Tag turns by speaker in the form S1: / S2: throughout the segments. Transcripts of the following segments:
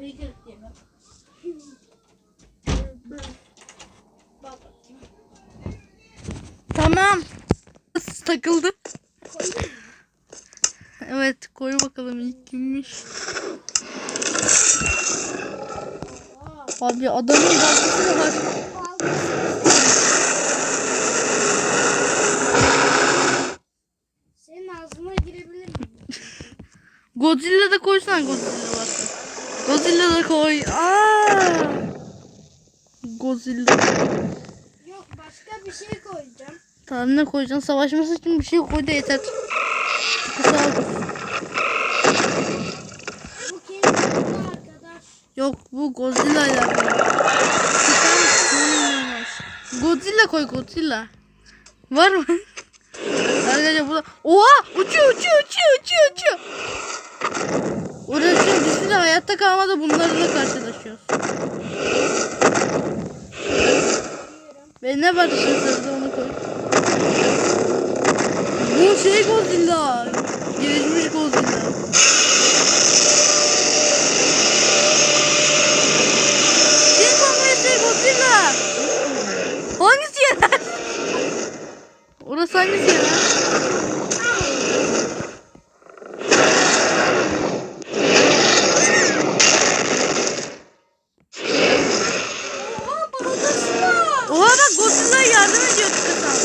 S1: Kapıyı kilitleyeyim. Bak bakayım.
S2: Tamam. Takıldı. Evet koy bakalım ilk kimmiş. Abi adamın baltası var.
S1: Senin ağzına girebilir miyim?
S2: Godzilla da koysan Godzilla varsa. Godzilla da koy. Aa! Godzilla.
S1: Yok başka bir şey koyacağım.
S2: Tamam ne koyacaksın? Savaşması için bir şey koy da yeter. Kısa.
S1: Bu kendi arkadaş.
S2: Yok bu Godzilla ile. Godzilla koy Godzilla. Var mı? Arkadaşlar burada. Oha! Uçuyor uçuyor uçuyor uçuyor uçuyor. Orası düşünsene hayatta kalmada bunlarla karşılaşıyoruz. Ve ne var sırada onu koy. Bu şey Godzilla. Gelişmiş Godzilla. King Kong vs Godzilla. Hangisi yener? Orası hangisi yener?
S1: Oha baltası var.
S2: Oha bak Godzilla'ya yardım ediyor Tıkatan.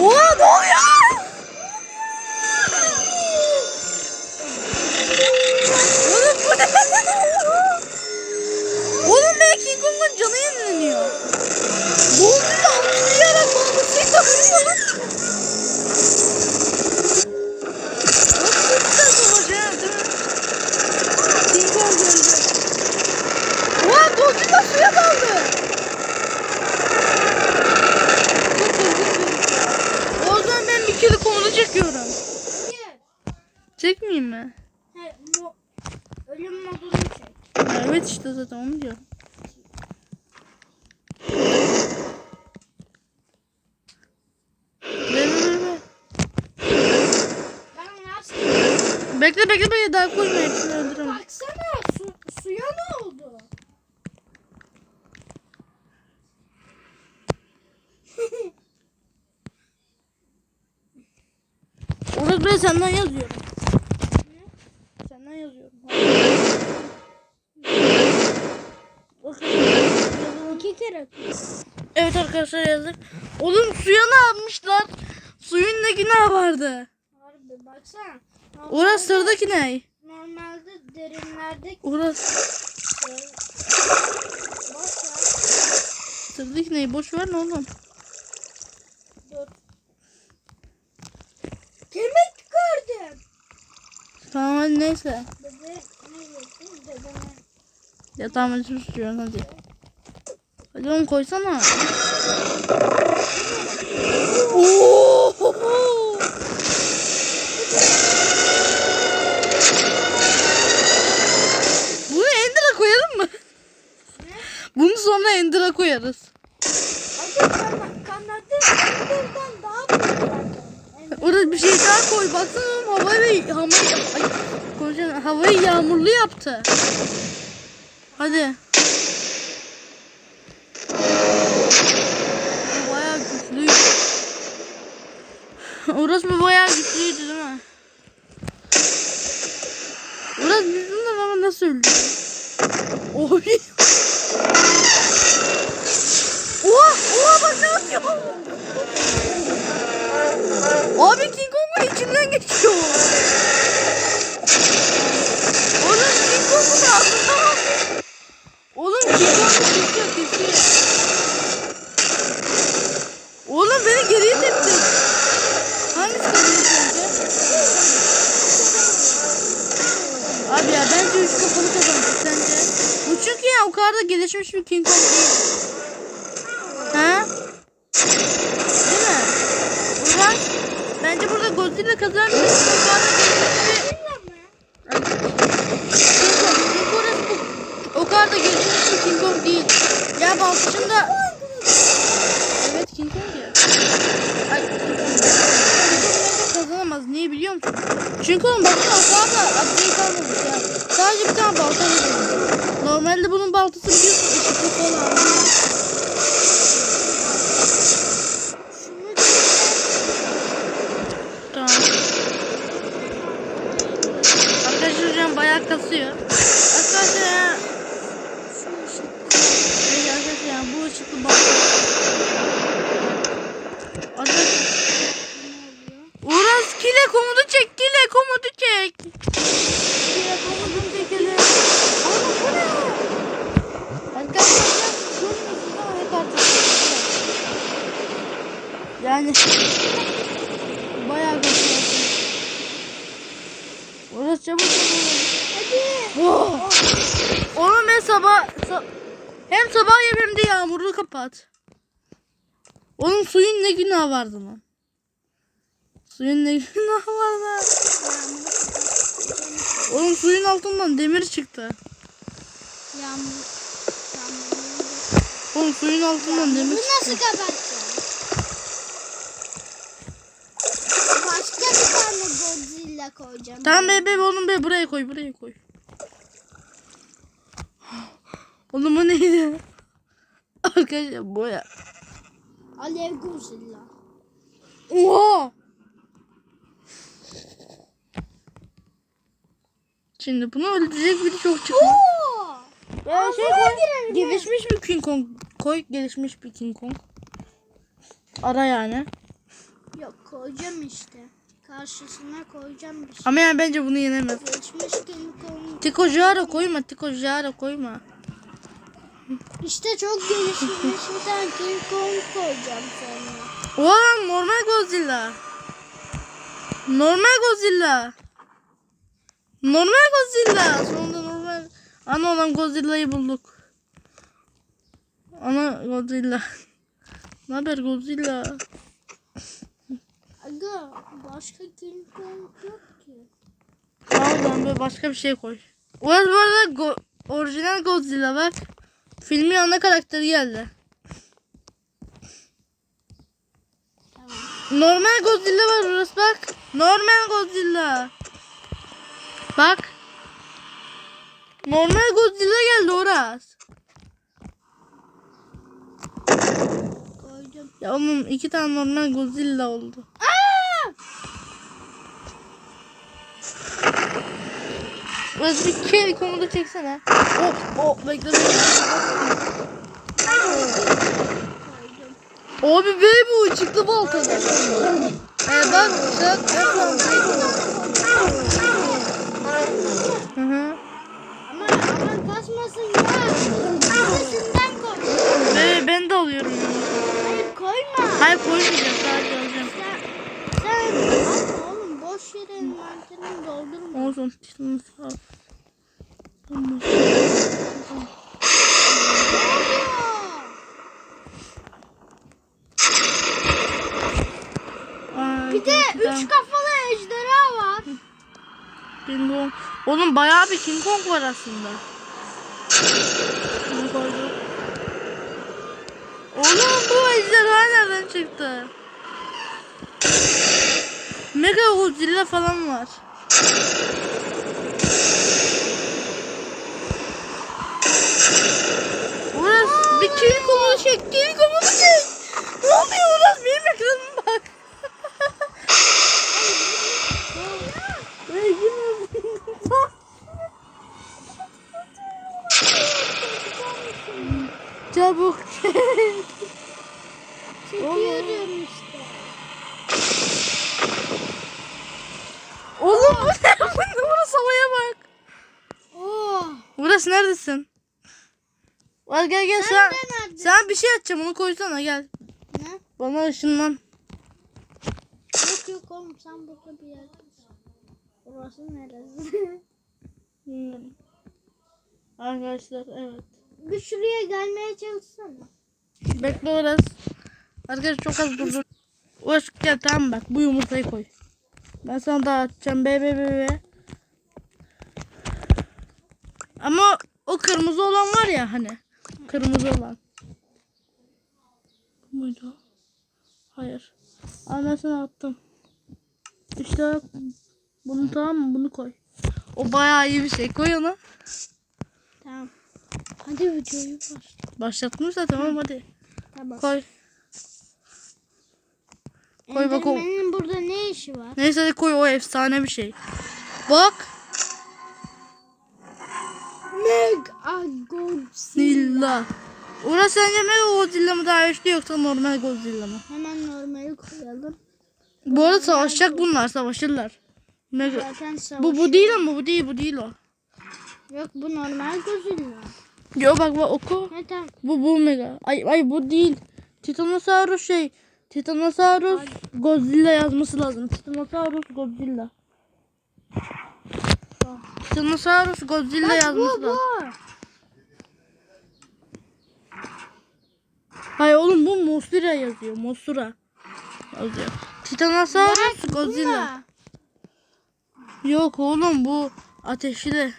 S2: Oha ne oluyor? Oğlum bu ne? Oğlum be King Kong'un canı yenileniyor. Godzilla atlayarak babasıyla vuruyor. Çok güzel savaş ha değil mi? King Kong öldü. Oha Godzilla suya daldı. Çok korkunç bir O zaman ben bir kere komuta çekiyorum.
S1: Hayır.
S2: Çekmeyeyim mi?
S1: He, mo ölüm modunu çek.
S2: Ya Evet işte zaten onu diyorum. Ver, ver, ver.
S1: Ben nasıl?
S2: Bekle bekle bekle daha koyma hepsini öldüremem.
S1: Baksana su, suya ne oldu?
S2: Orada ben senden yazıyorum. Senden yazıyorum. Bakın.
S1: İki kere.
S2: Evet arkadaşlar yazdık. Oğlum suya ne yapmışlar? Suyun ne günahı vardı?
S1: Harbi baksana.
S2: Orası sıradaki ne?
S1: Normalde derinlerde
S2: Orası sıradaki ne? Boş ver ne oğlum?
S1: Kemik gördüm.
S2: Tamam neyse.
S1: Dede ne diyorsun? Dedeme.
S2: Ya tamam hadi susuyorsun hadi. Hadi oğlum koysana. Oo! Bunu Ender'a koyalım mı?
S1: Ne?
S2: Bunu sonra Ender'a koyarız. Orada bir şey daha koy. Baksana havayı havayı ay, konuşamıyorum. havayı yağmurlu yaptı. Hadi. Bayağı güçlüydü. Orası bayağı güçlüydü değil mi? Orası bizimle ama nasıl öldü? Oy. Oha! Oha bak ne yapıyor? Abi King Kong'un içinden geçiyor. Oğlum King Kong'un ağzından aldı. Oğlum King Kong'u kesiyor kesiyor. Oğlum beni geriye tepti. Hangisi kazanır sence? Abi ya bence üç kafalı kazanacak sence. Bu çünkü ya o kadar da gelişmiş bir King Kong değil. Ha? Değil mi? Zaman bence burada Godzilla kazanmış. O kadar da gelişmiş bir King Kong. King Kong bu. O kadar da gelişmiş bir King Kong değil. Ya balkışında... Evet King Kong ya. Ay King Kong. Çünkü oğlum baksana o kadar da update almamış ya. Sadece bir tane balta veriyor. Normalde bunun baltası biliyorsun ışıklı falan.
S1: Şunu
S2: Tamam. Arkadaşlar hocam bayağı kasıyor. Arkadaşlar ya.
S1: şu ışık.
S2: Evet arkadaşlar ya bu ışıklı balta. Arkadaşlar
S1: Ne oluyor?
S2: Uras kile komodu çek kile komodu çek.
S1: Kire komutu çekelim.
S2: Oğlum bu ne? Arkadaşlar görmüyorsunuz ama hep artık. Yani bayağı kasıyor. Uras çabuk çabuk.
S1: Hadi.
S2: Oh. Oğlum ben sabah sa- hem sabah yap hem de yağmurlu kapat. Oğlum suyun ne günahı vardı lan? Suyun ne günahı vardı? Oğlum suyun altından demir çıktı.
S1: Yağmur. Yağmur.
S2: Oğlum suyun altından
S1: Bu
S2: demir
S1: nasıl
S2: çıktı.
S1: kapatacağım? Başka bir tane Godzilla koyacağım.
S2: Tamam be be oğlum be buraya koy buraya koy. Oğlum o neydi? Arkadaşlar bu ya.
S1: Alev Godzilla.
S2: Oha! Şimdi bunu öldürecek biri çok.
S1: Oo!
S2: Ya şey koy. Gelişmiş bir King Kong. Koy gelişmiş bir King Kong. Ara yani.
S1: Yok koyacağım işte. Karşısına koyacağım bir şey.
S2: Ama yani bence bunu yenemez.
S1: Geçmiş Kong.
S2: Tiko Jara koyma. Tiko Jara koyma.
S1: İşte çok gelişmiş bir tane King Kong koyacağım sonra.
S2: Oğlum normal Godzilla. Normal Godzilla. Normal Godzilla. Sonunda normal. Ana olan Godzilla'yı bulduk. Ana Godzilla. Ne haber Godzilla?
S1: Aga başka King Kong yok ki.
S2: Pardon be başka bir şey koy. Uaz bu arada go- orijinal Godzilla bak. Filmin ana karakteri geldi.
S1: Tamam.
S2: Normal Godzilla var burası bak. Normal Godzilla. Bak. Normal Godzilla geldi Uras.
S1: Koydum.
S2: Ya oğlum iki tane normal Godzilla oldu.
S1: Aa!
S2: Bir kere komuda çeksene. Oh oh bekle. Abi be bu çıktı baltadan. Ee bak sen en Hı hı.
S1: Ama aman kaçmasın ya. Neresinden koy.
S2: Be ben de alıyorum.
S1: Hayır koyma.
S2: Hayır koymayacağım sadece alacağım.
S1: Sen, sen yere envanterini doldurma.
S2: Olsun. Şimdi sağ ol. Tamam.
S1: Bir de üç kafalı ejderha var.
S2: King Kong. Oğlum bayağı bir King Kong var aslında. Oğlum bu ejderha nereden çıktı? Mega Godzilla falan var. Uras bir King Kong'u çek. King Kong'u çek. Ne oluyor Uras? Benim ekranıma bak. Çabuk çek.
S1: Çekiyorum işte.
S2: Oğlum bu ne? Bu ne? Burası havaya bak.
S1: Oh.
S2: Burası neredesin? Gel gel gel
S1: Sen
S2: sen. bir şey atacağım onu koysana gel.
S1: Ne?
S2: Bana ışınlan.
S1: Yok yok oğlum sen burada bir yerdesin. Burası neresi?
S2: Hmm. Arkadaşlar evet.
S1: bir şuraya gelmeye çalışsana.
S2: Bekle orası. Arkadaşlar çok az durdur. Uğraş gel tamam bak bu yumurtayı koy. Ben sana daha atacağım be be be be. Ama o kırmızı olan var ya hani. Kırmızı olan. Muydu? Hayır. Sana attım. İşte Bunu tamam mı? Bunu koy. O bayağı iyi bir şey. Koy onu.
S1: Tamam. Hadi videoyu başla.
S2: Başlatmış tamam hadi.
S1: Tamam.
S2: Koy. Koy bak o-
S1: Enderman'in burada ne işi var?
S2: Neyse hadi koy o efsane bir şey. Bak.
S1: Mega Godzilla.
S2: Zilla. Orası sence Mega Godzilla mı daha güçlü yoksa normal Godzilla mı?
S1: Hemen normali koyalım.
S2: Bu arada savaşacak bunlar savaşırlar. Mega.
S1: Zaten savaş.
S2: Bu bu değil ama bu değil bu değil o.
S1: Yok bu normal Godzilla.
S2: Yo bak bak oku.
S1: Ne tamam.
S2: Bu bu mega. Ay ay bu değil. Titanosaurus şey. Titanosaurus Godzilla yazması lazım. Titanosaurus Godzilla. Titanosaurus Godzilla
S1: Bak
S2: yazması
S1: bu
S2: lazım. Hayır oğlum bu Mosura yazıyor. Mosura yazıyor. Titanosaurus Godzilla. Yok oğlum bu ateşli.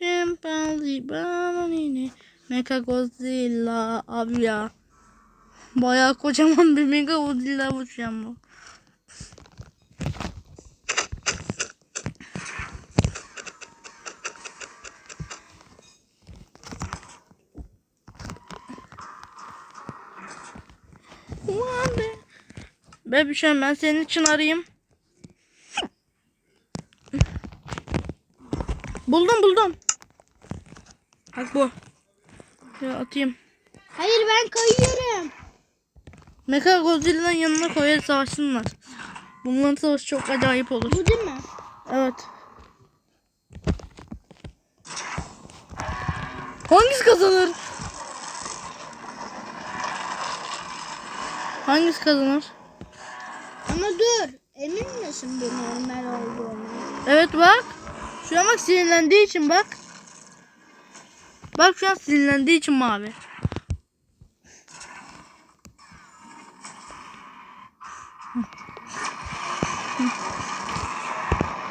S2: Chimpanzee bananini Mecha Godzilla abi ya. Bayağı kocaman bir Mega Godzilla an bu. Ulan be. Bebişim ben senin için arayayım. Buldum buldum. Bak bu. Ya atayım.
S1: Hayır ben kayıyorum.
S2: Mecha Godzilla'nın yanına koyar savaşsınlar. Bunların savaşı çok acayip olur.
S1: Bu değil mi?
S2: Evet. Hangisi kazanır? Hangisi kazanır?
S1: Ama dur. Emin misin bu normal olduğunu?
S2: Evet bak. Şu an bak sinirlendiği için bak. Bak şu an sinirlendiği için mavi.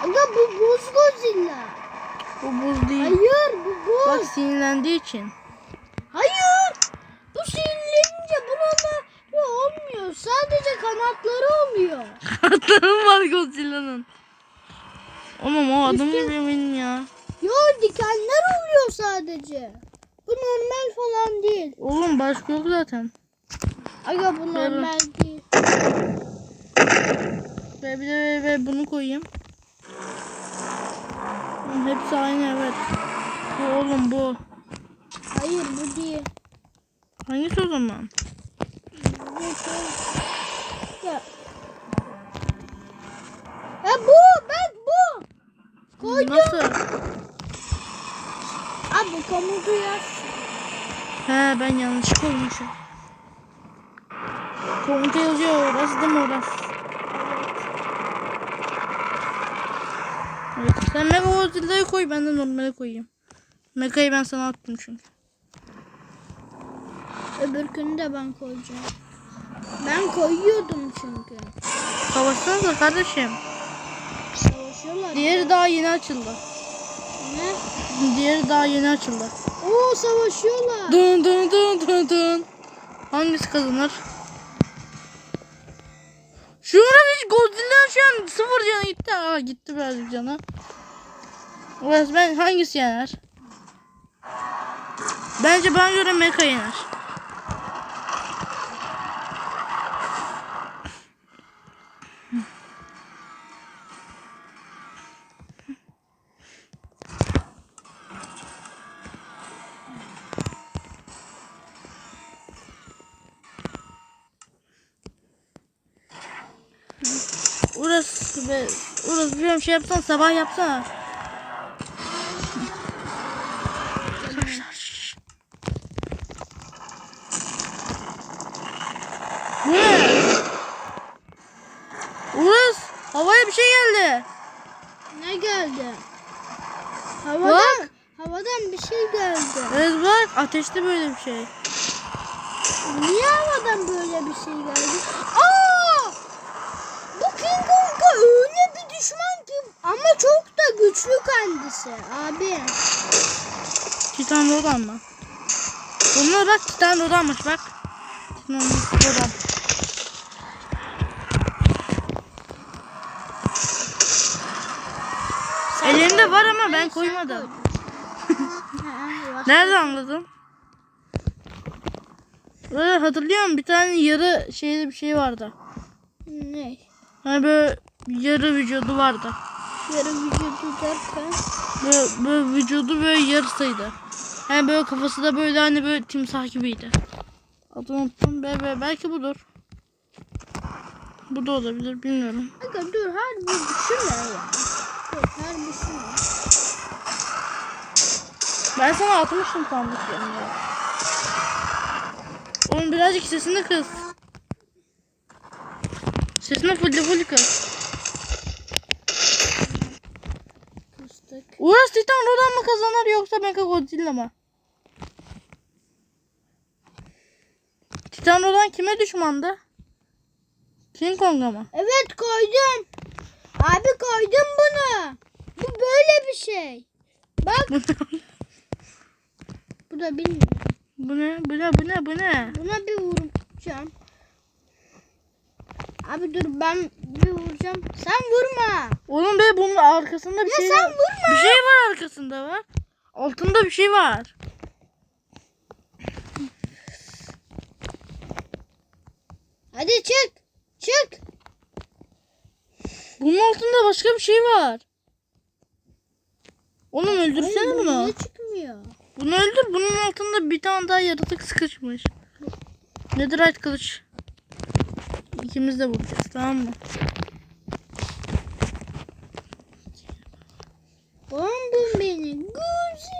S1: Aga bu buz Godzilla.
S2: Bu buz değil.
S1: Hayır bu buz.
S2: Bak sinirlendiği için.
S1: Hayır. Bu sinirlenince buraları olmuyor. Sadece kanatları oluyor.
S2: Kanatlarım var Godzilla'nın. Oğlum o adım
S1: İşte-
S2: benim ya.
S1: Yo dikenler oluyor sadece. Bu normal falan değil.
S2: Oğlum başka yok zaten.
S1: Aga bu normal değil.
S2: Ve bir de ve, bunu koyayım. Oğlum hepsi aynı evet. Bu oğlum bu.
S1: Hayır bu değil.
S2: Hangisi o zaman?
S1: Ya. Ya bu bak bu. Koydum.
S2: Nasıl?
S1: Komutu yaz.
S2: He ben yanlış koymuşum. Komuta yazıyor orası değil mi orası? Evet. Sen Mega Godzilla'yı koy ben de normale koyayım. Mega'yı ben sana attım çünkü.
S1: Öbürkünü de ben koyacağım. Ben koyuyordum çünkü.
S2: Savaşsanıza kardeşim.
S1: Savaşıyorlar.
S2: Diğeri daha yeni açıldı. Diğeri daha yeni açıldı.
S1: Oo savaşıyorlar.
S2: Dın dın dın dın dın. Hangisi kazanır? Şu an hiç Godzilla şu an sıfır canı gitti. Aa gitti birazcık canı. Ben hangisi yener? Bence bana göre Mecha yener. Orası be, orası bir şey yapsan sabah yapsana. Bu ne? Uras havaya bir şey geldi.
S1: Ne geldi? Havadan,
S2: Bak.
S1: havadan bir şey geldi.
S2: Evet bak ateşte böyle bir şey.
S1: Niye havadan böyle bir şey geldi? Aa! mühendisi abi.
S2: Titan Rodan mı? Bunlar bak Titan Rodan'mış bak. Titan Rodan. Elinde var ama ben koymadım. Nerede anladın? Ee, hatırlıyorum bir tane yarı şeyde bir şey vardı.
S1: Ne?
S2: Hani böyle yarı vücudu vardı.
S1: Yarım vücudu derken.
S2: Böyle, böyle vücudu böyle yarısıydı. Hani böyle kafası da böyle hani böyle timsah gibiydi. Adını unuttum. Be, be, belki budur. Bu da olabilir bilmiyorum.
S1: Aga dur her bir düşünme ya. Dur her bir düşünme.
S2: Ben sana atmıştım sandıklarını ya. Oğlum birazcık sesini kız. Sesini full full kız. Uğraş Titan Rodan mı kazanır yoksa Mecha Godzilla mı? Titan Rodan kime düşmandı? King Kong'a mı?
S1: Evet koydum. Abi koydum bunu. Bu böyle bir şey. Bak bu da bilmiyorum.
S2: bu ne? Bu ne? Bu ne? Bu ne?
S1: Buna bir vuracağım. Abi dur ben bir vuracağım. Sen vurma.
S2: Oğlum be bunun arkasında bir
S1: Ya
S2: şey
S1: sen
S2: var.
S1: vurma.
S2: Bir şey var arkasında var. Altında bir şey var.
S1: Hadi çık. Çık.
S2: Bunun altında başka bir şey var. Oğlum öldürsene
S1: Oğlum, bu
S2: bunu.
S1: Niye çıkmıyor?
S2: Bunu öldür. Bunun altında bir tane daha yaratık sıkışmış. Netherite kılıç. İkimiz de vuracağız tamam mı?
S1: Bombum beni. Guzi.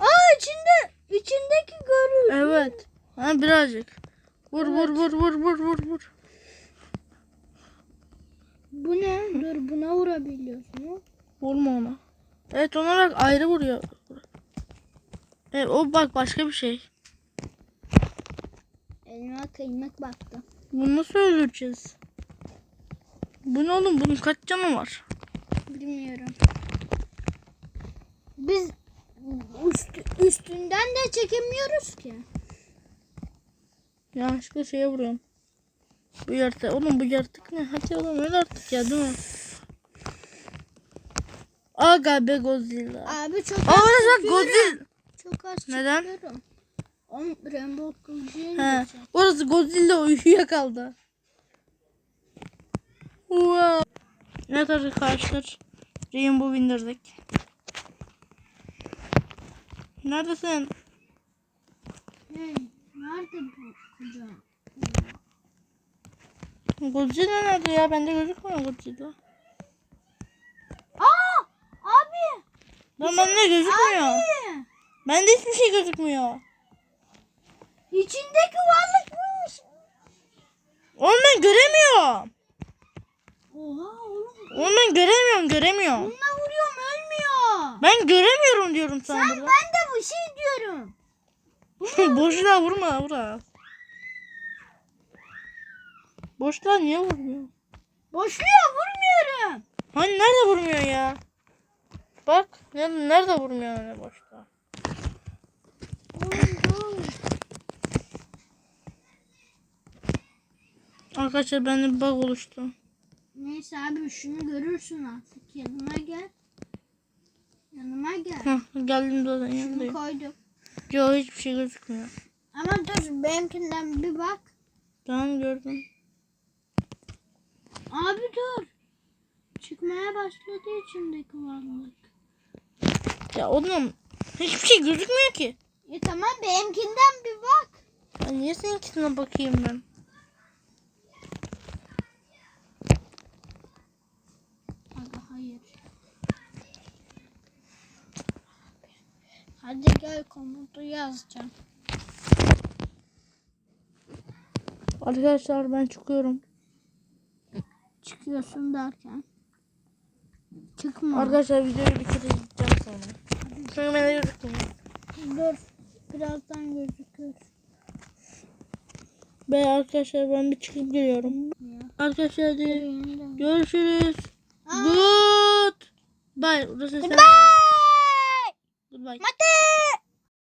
S1: Aa içinde içindeki görür.
S2: Evet. Ha birazcık. Vur vur vur vur vur vur vur.
S1: Bu ne? Dur buna vurabiliyorsun. ha?
S2: Vurma ona. Evet ona bak ayrı vuruyor. Evet o bak başka bir şey.
S1: Elime kıymak baktı.
S2: Bunu nasıl öldüreceğiz? Bu ne oğlum? Bunun kaç canı var?
S1: Bilmiyorum. Biz üst, üstünden de çekemiyoruz ki.
S2: Yanlışlıkla şeye vuruyorum. Bu yaratık. Oğlum bu yaratık ne? Hadi oğlum öl artık ya değil mi? Aga be Godzilla.
S1: Abi çok
S2: Aa
S1: az çıkıyorum.
S2: Godzilla.
S1: Çok az
S2: Neden?
S1: çıkıyorum. Oğlum Rainbow
S2: He. Orası Godzilla uyuyakaldı. Wow. Evet arkadaşlar. Rainbow indirdik. Neredesin?
S1: Hey, nerede bu?
S2: Godzilla nerede ya? Bende gözükmüyor Godzilla.
S1: Aa! Abi!
S2: Lan bende gözükmüyor.
S1: Abi!
S2: Bende hiçbir şey gözükmüyor.
S1: İçindeki varlıkmış.
S2: Oğlum ben göremiyorum.
S1: Oha oğlum.
S2: Oğlum ben göremiyorum göremiyorum.
S1: Bununla vuruyorum ölmüyor.
S2: Ben göremiyorum diyorum sana
S1: Ben,
S2: burada.
S1: ben de bu şey diyorum.
S2: Boşluğa vurma vura. Boşluğa niye vurmuyor?
S1: Boşluyor vurmuyorum.
S2: Hani nerede vurmuyor ya? Bak nerede, nerede vurmuyor öyle boşluğa? Arkadaşlar bende bir bug oluştu.
S1: Neyse abi şunu görürsün artık. Yanıma gel. Yanıma gel.
S2: Hah geldim zaten
S1: Şunu
S2: yanındayım.
S1: koydum.
S2: Yok hiçbir şey gözükmüyor.
S1: Ama dur benimkinden bir bak.
S2: Tamam gördüm.
S1: Abi dur. Çıkmaya başladı içindeki varlık.
S2: Ya oğlum hiçbir şey gözükmüyor ki.
S1: E tamam benimkinden bir bak.
S2: Ya niye seninkisine bakayım ben?
S1: Aga hayır. Hadi gel komutu yazacağım.
S2: Arkadaşlar ben çıkıyorum.
S1: Çıkıyorsun derken. Çıkma.
S2: Arkadaşlar videoyu bitireceğim sonra. Çünkü bende gözükmüyor.
S1: Dur. Birazdan gözükür.
S2: Be arkadaşlar ben bir çıkıp geliyorum. Arkadaşlar hadi görüşürüz.
S1: Aa.
S2: Good. Bye. Burası. Goodbye.